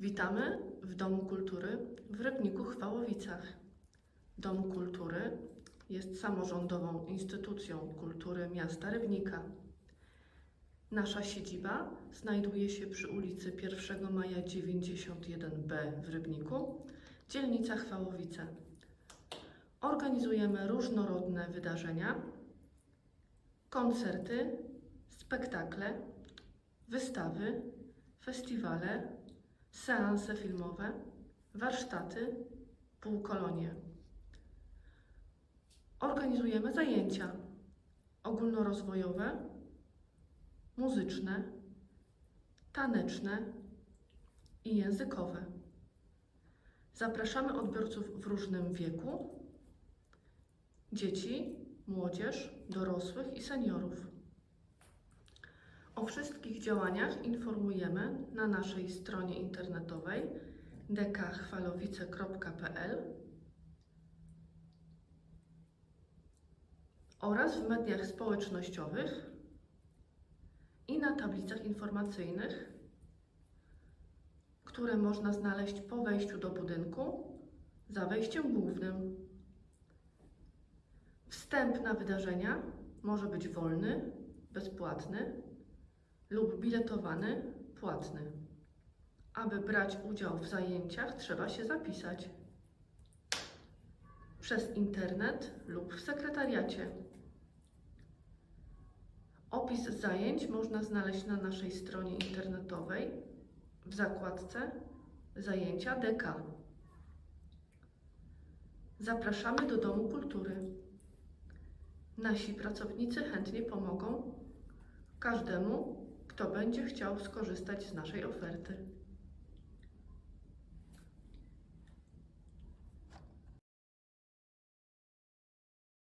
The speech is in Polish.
Witamy w Domu Kultury w Rybniku Chwałowicach. Dom Kultury jest samorządową instytucją kultury miasta Rybnika. Nasza siedziba znajduje się przy ulicy 1 Maja 91b w Rybniku, dzielnica Chwałowice. Organizujemy różnorodne wydarzenia, koncerty, spektakle, wystawy, festiwale, seanse filmowe, warsztaty, półkolonie. Organizujemy zajęcia ogólnorozwojowe, muzyczne, taneczne i językowe. Zapraszamy odbiorców w różnym wieku, dzieci, młodzież, dorosłych i seniorów. O wszystkich działaniach informujemy na naszej stronie internetowej dekachwalowice.pl oraz w mediach społecznościowych i na tablicach informacyjnych, które można znaleźć po wejściu do budynku za wejściem głównym. Wstęp na wydarzenia może być wolny, bezpłatny lub biletowany, płatny. Aby brać udział w zajęciach, trzeba się zapisać przez internet lub w sekretariacie. Opis zajęć można znaleźć na naszej stronie internetowej w zakładce Zajęcia DK. Zapraszamy do Domu Kultury. Nasi pracownicy chętnie pomogą każdemu, kto będzie chciał skorzystać z naszej oferty.